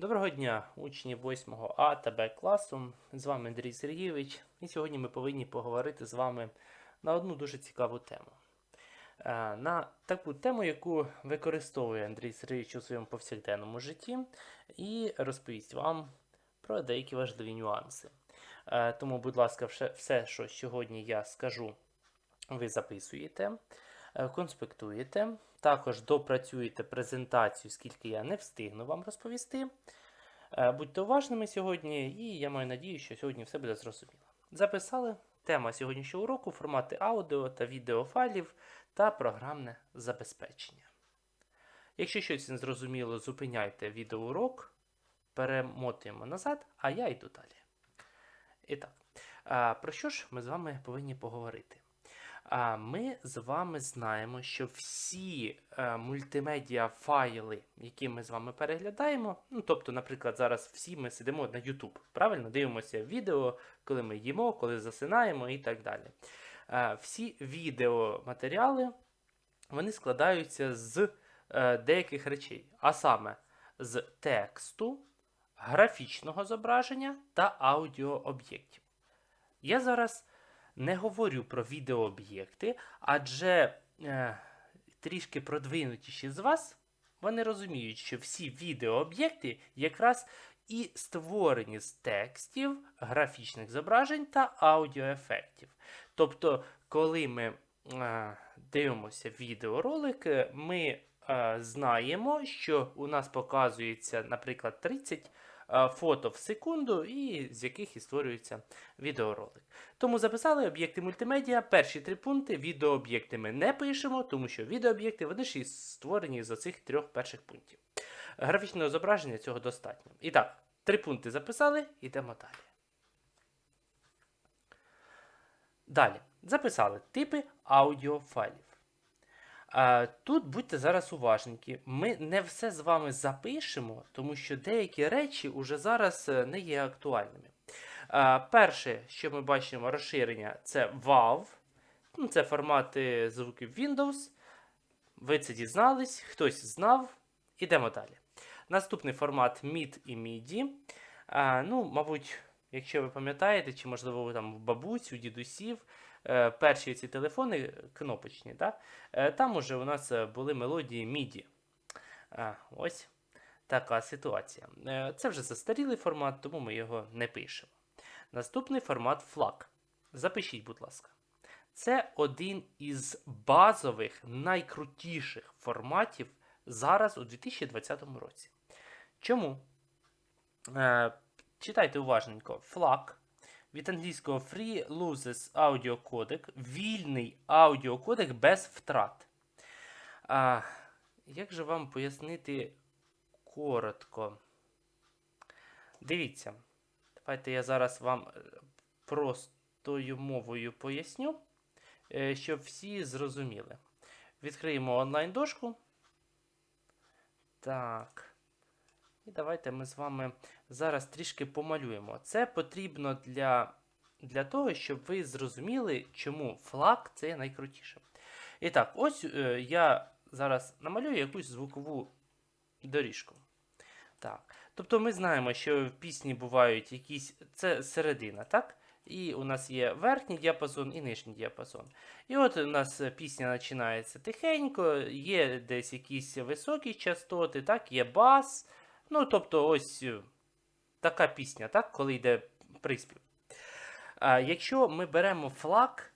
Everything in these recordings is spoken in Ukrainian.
Доброго дня, учні 8 А та Б класу. З вами Андрій Сергійович, і сьогодні ми повинні поговорити з вами на одну дуже цікаву тему. Е, На таку тему, яку використовує Андрій Сергійович у своєму повсякденному житті, і розповість вам про деякі важливі нюанси. Е, Тому, будь ласка, все- все, що сьогодні я скажу, ви записуєте, е, конспектуєте, також допрацюєте презентацію, скільки я не встигну вам розповісти. Е, Будьте уважними сьогодні, і я маю надію, що сьогодні все буде зрозуміло. Записали тема сьогоднішнього уроку формати аудіо та відеофайлів та програмне забезпечення. Якщо щось не зрозуміло, зупиняйте відеоурок, перемотуємо назад, а я йду далі. І так, про що ж ми з вами повинні поговорити? Ми з вами знаємо, що всі е, мультимедіа файли, які ми з вами переглядаємо, ну тобто, наприклад, зараз всі ми сидимо на YouTube, правильно дивимося відео, коли ми їмо, коли засинаємо і так далі. Е, Всі відеоматеріали вони складаються з е, деяких речей, а саме з тексту, графічного зображення та аудіооб'єктів. Я зараз не говорю про відеооб'єкти, адже е, трішки продвинутіші з вас вони розуміють, що всі відеооб'єкти якраз і створені з текстів, графічних зображень та аудіоефектів. Тобто, коли ми е, дивимося відеоролик, е, ми е, знаємо, що у нас показується, наприклад, 30 е, фото в секунду, і з яких і створюється відеоролик. Тому записали об'єкти мультимедіа. Перші три пункти. Відеооб'єкти ми не пишемо, тому що відеооб'єкти вони ж і створені з оцих трьох перших пунктів. Графічного зображення цього достатньо. І так, три пункти записали, йдемо далі. Далі. Записали типи аудіофайлів. Тут будьте зараз уважненькі. Ми не все з вами запишемо, тому що деякі речі уже зараз е, не є актуальними. Перше, що ми бачимо розширення, це WAV. Ну, Це формати звуків Windows. Ви це дізнались, хтось знав. Ідемо далі. Наступний формат MID і MIDI. Ну, мабуть, якщо ви пам'ятаєте, чи можливо ви там бабусь, у дідусів, перші ці телефони е, кнопочні, да? е, там уже у нас е, були мелодії MIDI. Ось така ситуація. Е, це вже застарілий формат, тому ми його не пишемо. Наступний формат FLAC. Запишіть, будь ласка. Це один із базових, найкрутіших форматів зараз у 2020 році. Чому? Е, читайте уважненько. FLAC від англійського Free Audio Codec. Вільний аудіокодек без втрат. А, як же вам пояснити коротко? Дивіться. Давайте я зараз вам е, простою мовою поясню, е, щоб всі зрозуміли. Відкриємо онлайн-дошку. Так. І давайте ми з вами зараз трішки помалюємо. Це потрібно для, для того, щоб ви зрозуміли, чому флаг це найкрутіше. І так, ось е, я зараз намалюю якусь звукову доріжку. Так. Тобто ми знаємо, що в пісні бувають якісь. Це середина, так? І у нас є верхній діапазон і нижній діапазон. І от у нас пісня починається тихенько, є десь якісь високі частоти, так, є бас. Ну, тобто, ось е, така пісня, так, коли йде приспів. А, якщо ми беремо флаг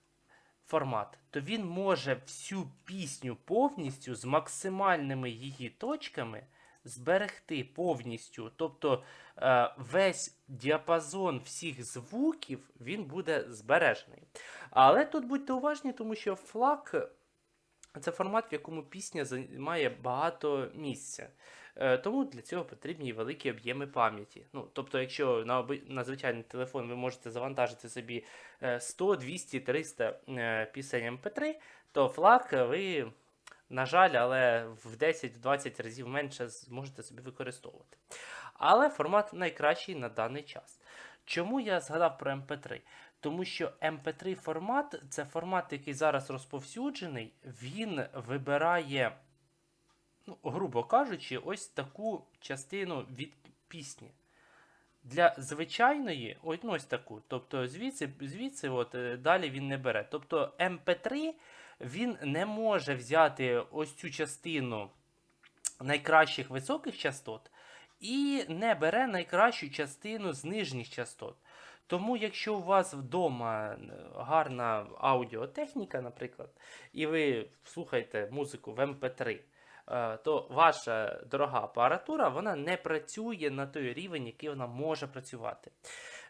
формат, то він може всю пісню повністю з максимальними її точками зберегти повністю. Тобто е, весь діапазон всіх звуків він буде збережений. Але тут будьте уважні, тому що флаг це формат, в якому пісня займає багато місця. Е, Тому для цього потрібні великі об'єми пам'яті. Ну, тобто, якщо на, на звичайний телефон ви можете завантажити собі е, 100, 200, 300 е, пісень MP3, то флаг ви, на жаль, але в 10-20 разів менше зможете собі використовувати. Але формат найкращий на даний час. Чому я згадав про MP3? Тому що MP3 формат це формат, який зараз розповсюджений, він вибирає, ну, грубо кажучи, ось таку частину від пісні. Для звичайної, ось, ну, ось таку. Тобто звідси, звідси от, е, далі він не бере. Тобто MP3 він не може взяти ось цю частину найкращих високих частот і не бере найкращу частину з нижніх частот. Тому, якщо у вас вдома е, гарна аудіотехніка, наприклад, і ви слухаєте музику в MP3, е, то ваша дорога апаратура вона не працює на той рівень, який вона може працювати.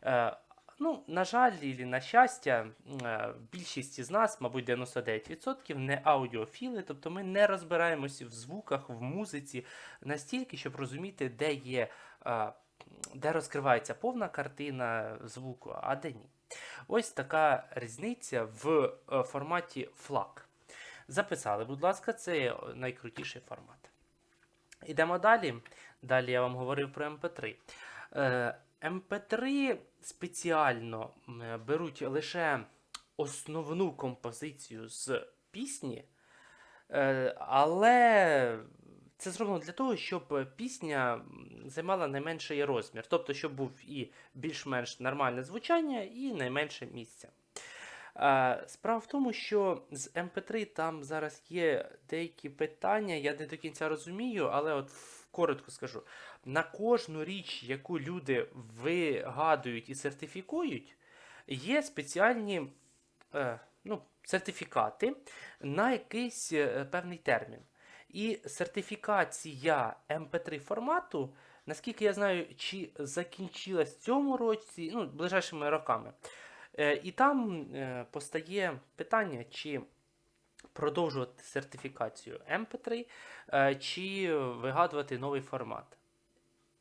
Е, Ну, на жаль, і на щастя, е, більшість із нас, мабуть, 99%, не аудіофіли, тобто ми не розбираємося в звуках, в музиці настільки, щоб розуміти, де є, е, де розкривається повна картина звуку, а де ні. Ось така різниця в е, форматі FLAC. Записали, будь ласка, це найкрутіший формат. Ідемо далі. Далі я вам говорив про MP3. Е, MP3 спеціально е, беруть лише основну композицію з пісні, е, але це зроблено для того, щоб пісня займала найменший розмір. Тобто, щоб був і більш-менш нормальне звучання, і найменше місця. Е, Справа в тому, що з MP3 там зараз є деякі питання, я не до кінця розумію, але от коротко скажу. На кожну річ, яку люди вигадують і сертифікують, є спеціальні е, ну, сертифікати на якийсь е, певний термін. І сертифікація MP3 формату, наскільки я знаю, чи закінчилась в цьому році, ну, ближайшими роками. Е, І там е, постає питання, чи продовжувати сертифікацію MP3, е, чи вигадувати новий формат.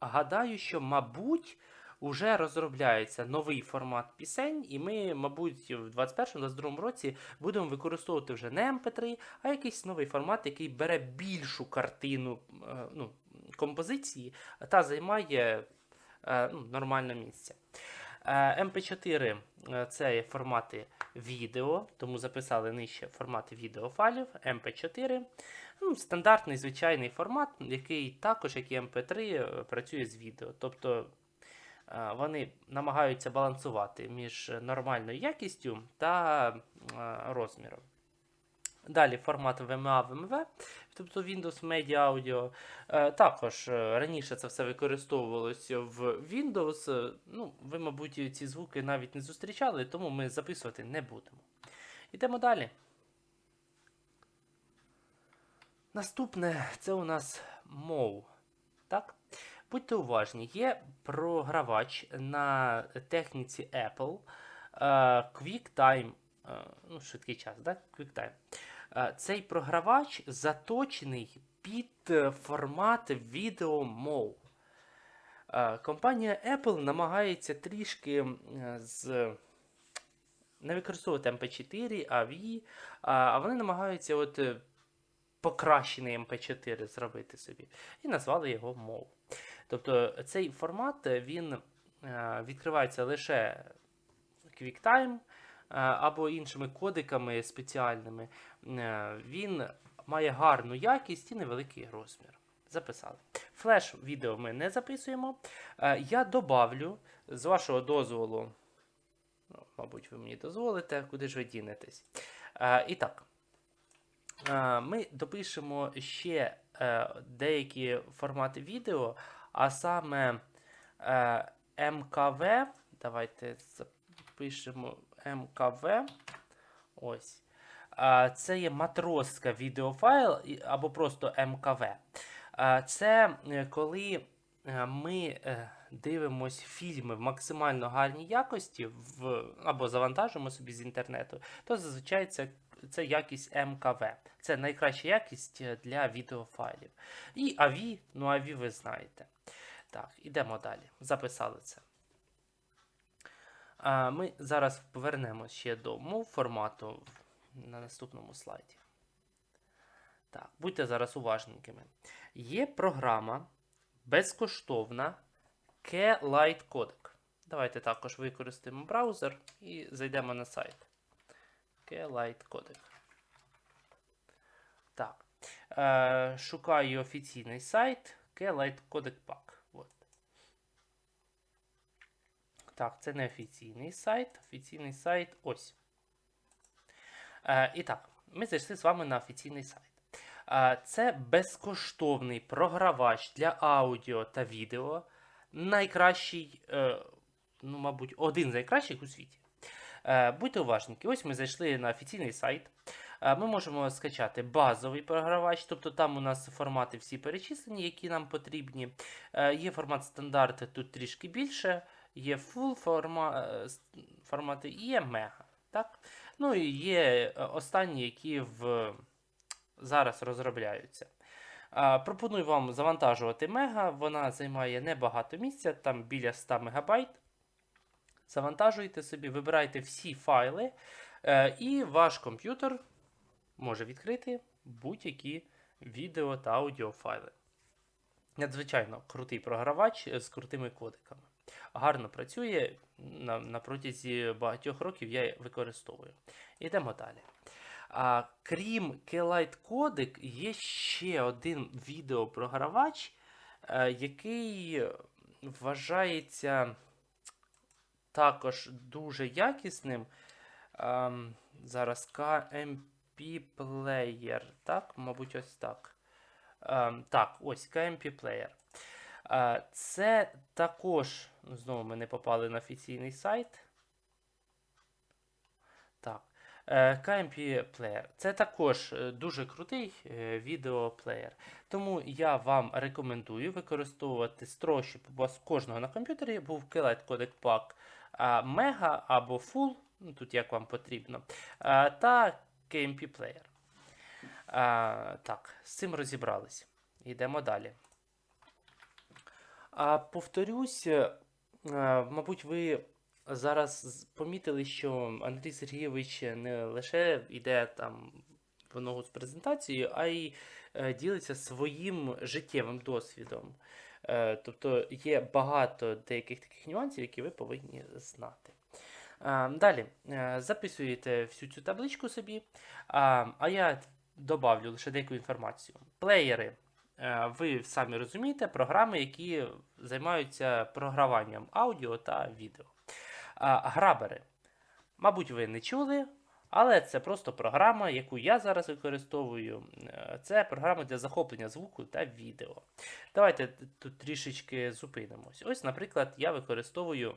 Гадаю, що, мабуть, уже розробляється новий формат пісень, і ми, мабуть, в 2021-2022 році будемо використовувати вже не MP3, а якийсь новий формат, який бере більшу картину ну, композиції та займає ну, нормальне місце. Е, MP4 е, це формати відео, тому записали нижче формати відеофайлів MP4. Ну, стандартний звичайний формат, який також, як і MP3, е, працює з відео. Тобто вони намагаються балансувати між нормальною якістю та розміром. Далі формат VMA VMV, тобто Windows Media Audio. Е, Також е, раніше це все використовувалося в Windows. Е, Ну, ви, мабуть, ці звуки навіть не зустрічали, тому ми записувати не будемо. Йдемо далі. Наступне це у нас мов. Так? Будьте уважні, є програвач на техніці Apple QuickTime, ну, швидкий час, да? QuickTime. Е, Цей програвач заточений під е, формат відео мов. Е, Компанія Apple намагається трішки з не використовувати MP4, AV, а, вони намагаються от покращений MP4 зробити собі. І назвали його мов. Тобто цей формат він відкривається лише QuickTime або іншими кодиками спеціальними. Е, Він має гарну якість і невеликий розмір. Записали. Флеш відео ми не записуємо. Е, Я добавлю, з вашого дозволу, ну, мабуть, ви мені дозволите, куди ж ви дінетесь. Е, І так. Е, Ми допишемо ще е, деякі формати відео, а саме е, МКВ. Давайте запишемо МКВ. Ось. Це є матроска відеофайл або просто МКВ. Це е, коли е, ми е, дивимось фільми в максимально гарній якості в, або завантажуємо собі з інтернету, то зазвичай це, це якість МКВ. Це найкраща якість для відеофайлів. І AVI, ну AVI ви знаєте. Так, ідемо далі. Записали це. Ми зараз повернемось ще до мов формату на наступному слайді. Так, будьте зараз уважненькими. Є програма безкоштовна K-Lite Codec. Давайте також використаємо браузер і зайдемо на сайт. K-Lite Codec. Так. Е, шукаю офіційний сайт K-Lite Codec Pack. От. Так, це не офіційний сайт. Офіційний сайт ось. Е, і так, ми зайшли з вами на офіційний сайт. Е, це безкоштовний програвач для аудіо та відео. Найкращий, е, ну, мабуть, один з найкращих у світі. Е, будьте уважники, ось ми зайшли на офіційний сайт. Е, Ми можемо скачати базовий програвач, тобто там у нас формати всі перечислені, які нам потрібні. Е, Є формат стандарт, тут трішки більше, є full форма, е, формати і є мега. Так? Ну і є е, останні, які в... зараз розробляються. Пропоную вам завантажувати мега, вона займає небагато місця, там біля 100 МБ. Завантажуєте собі, вибирайте всі файли, е, і ваш комп'ютер може відкрити будь-які відео та аудіофайли. Надзвичайно крутий програвач з крутими кодиками. Гарно працює на, на протязі багатьох років я використовую. Йдемо далі. А, крім Kelight Codec, є ще один відеопрогравач, е, який вважається також дуже якісним. Ем, зараз KMP Player. Так, мабуть, ось так. Ем, так, ось KMP Player. Е, це також, знову ми не попали на офіційний сайт. Так. Е, KMP Player. Це також е, дуже крутий е, відеоплеєр. Тому я вам рекомендую використовувати строго, щоб у вас кожного на комп'ютері був Kelight Codec Pack Mega або Full, ну, тут як вам потрібно, та KMP Player. Так, з цим розібрались. Йдемо далі. А, повторюсь, мабуть, ви зараз помітили, що Андрій Сергійович не лише йде там в ногу з презентацією, а й е, ділиться своїм життєвим досвідом. Е, Тобто є багато деяких таких нюансів, які ви повинні знати. Е, Далі е, записуєте всю цю табличку собі, а я добавлю лише деяку інформацію. Плеєри, е, ви самі розумієте, програми, які займаються програванням аудіо та відео. Грабери. Мабуть, ви не чули, але це просто програма, яку я зараз використовую. Е, Це програма для захоплення звуку та відео. Давайте тут трішечки зупинимось. Ось, наприклад, я використовую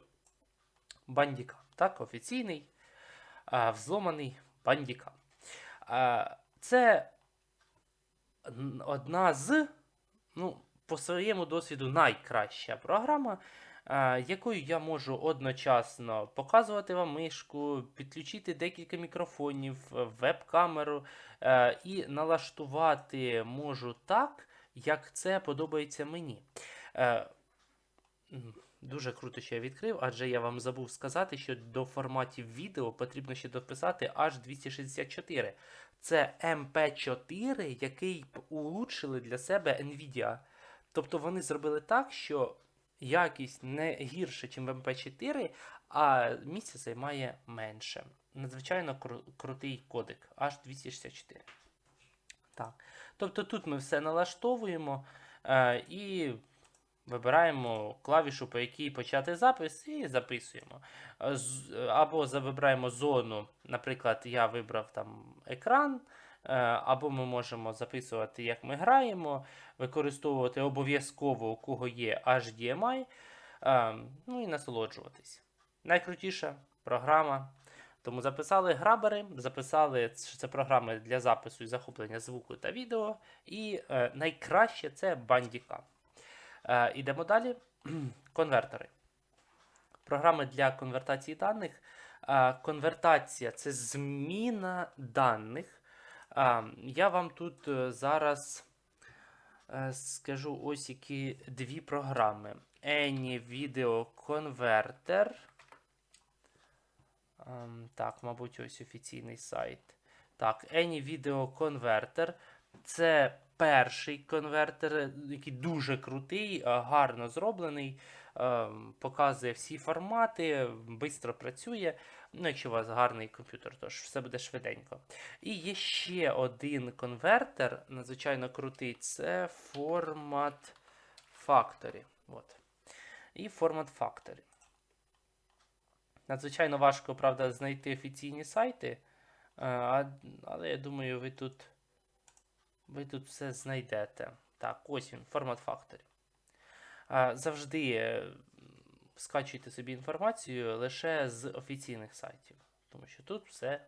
бандікам. Так, офіційний взломаний бандікам. Це одна з, ну, по своєму досвіду, найкраща програма, а, якою я можу одночасно показувати вам мишку, підключити декілька мікрофонів, е, веб-камеру е, і налаштувати можу так, як це подобається мені. Дуже круто, що я відкрив, адже я вам забув сказати, що до форматів відео потрібно ще дописати аж 264. Це MP4, який п- улучшили для себе Nvidia. Тобто вони зробили так, що якість не гірше, ніж в MP4, а місця займає менше. Надзвичайно кру- крутий кодек, аж 264. Так. Тобто тут ми все налаштовуємо е, і вибираємо клавішу, по якій почати запис, і записуємо. Е, е, Або вибираємо зону, наприклад, я вибрав там екран, е, або ми можемо записувати, як ми граємо, використовувати обов'язково, у кого є HDMI, ну і насолоджуватись. Найкрутіша програма. Тому записали грабери, записали, що це програми для запису і захоплення звуку та відео. І найкраще це Bandicam. Е, ідемо далі. Конвертери. Програми для конвертації даних. Е, конвертація це зміна даних. Е, я вам тут зараз скажу ось які дві програми. Any Video Converter. Ем, так, мабуть, ось офіційний сайт. Так, Any Video Converter. Це перший конвертер, е, який дуже крутий, е, гарно зроблений, е, показує всі формати, швидко працює. Ну, якщо у вас гарний комп'ютер, то ж все буде швиденько. І є ще один конвертер, надзвичайно крутий, це Format Factory. От. І Format Factory. Надзвичайно важко, правда, знайти офіційні сайти, але я думаю, ви тут, ви тут все знайдете. Так, ось він, формат. Е, Завжди е, скачуйте собі інформацію лише з офіційних сайтів, тому що тут все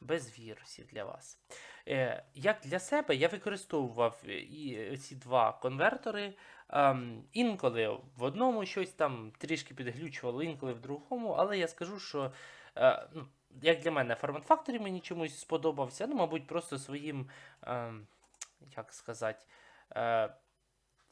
без вірусів для вас. Е, Як для себе я використовував е, ці два конвертори. Ем, інколи в одному щось там трішки підглючувало, інколи в другому, але я скажу, що ну, як для мене формат Factory мені чомусь сподобався, ну, мабуть, просто своїм, ем, як сказати, е,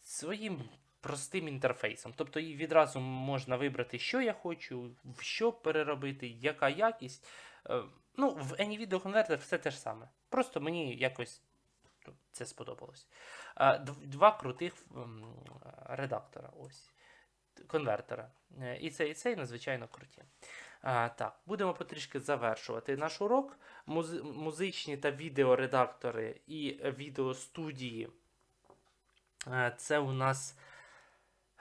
своїм простим інтерфейсом. Тобто і відразу можна вибрати, що я хочу, в що переробити, яка якість. Е, ну, в AnyVideo конвертер все те ж саме. Просто мені якось ну, це сподобалось. Е, Два крутих редактора. Ось. Конвертера. Е, І цей, і цей надзвичайно круті. А, так, будемо потрішки завершувати наш урок. Музи- музичні та відеоредактори і відеостудії. Е, Це у нас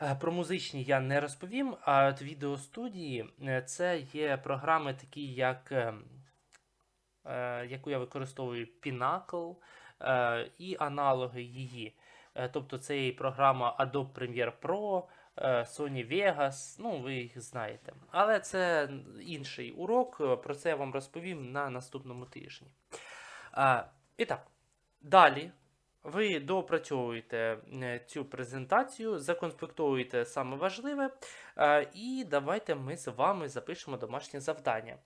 е, про музичні я не розповім, а от відеостудії е, це є програми, такі як, яку я використовую Pinnacle і аналоги її. Тобто це і програма Adobe Premiere Pro, Sony Vegas, ну ви їх знаєте. Але це інший урок, е, про це я вам розповім на наступному тижні. Е, І так, далі ви доопрацьовуєте е, цю презентацію, законспектуєте саме важливе, е, і давайте ми з вами запишемо домашнє завдання.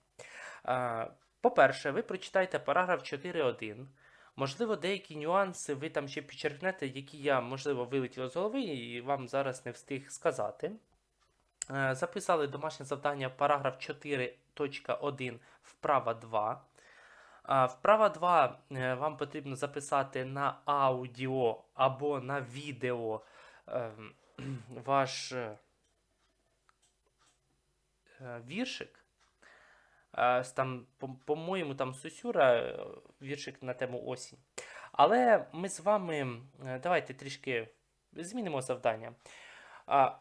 Е, По-перше, ви прочитайте параграф 4.1. Можливо, деякі нюанси ви там ще підчеркнете, які я, можливо, вилетіло з голови і вам зараз не встиг сказати. Е, Записали домашнє завдання параграф 4.1 вправа 2. Вправа 2 е, вам потрібно записати на аудіо або на відео ем, ваш е, е, віршик. Е, Там, по- по-моєму, там Сусюра, е, віршик на тему осінь. Але ми з вами е, давайте трішки змінимо завдання.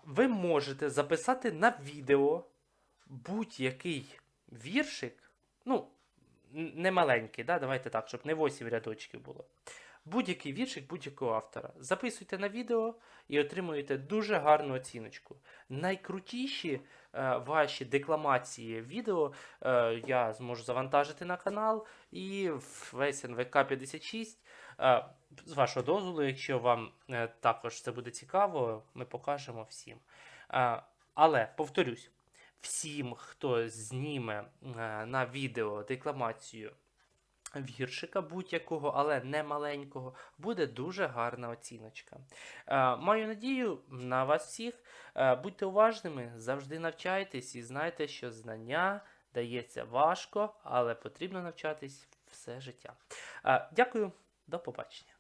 Ви можете записати на відео будь-який віршик. Ну, не маленький, да? давайте так, щоб не 8 рядочків було. Будь-який віршик будь-якого автора. Записуйте на відео і отримуєте дуже гарну оціночку. Найкрутіші ваші декламації відео е, я зможу завантажити на канал і весь НВК 56. Е, з вашого дозволу, якщо вам е, також це буде цікаво, ми покажемо всім. Е, але повторюсь, всім, хто зніме е, на відео декламацію віршика будь-якого, але не маленького, буде дуже гарна оціночка. Е, Маю надію на вас всіх. Е, Будьте уважними, завжди навчайтесь і знайте, що знання дається важко, але потрібно навчатись все життя. Е, Дякую, до побачення.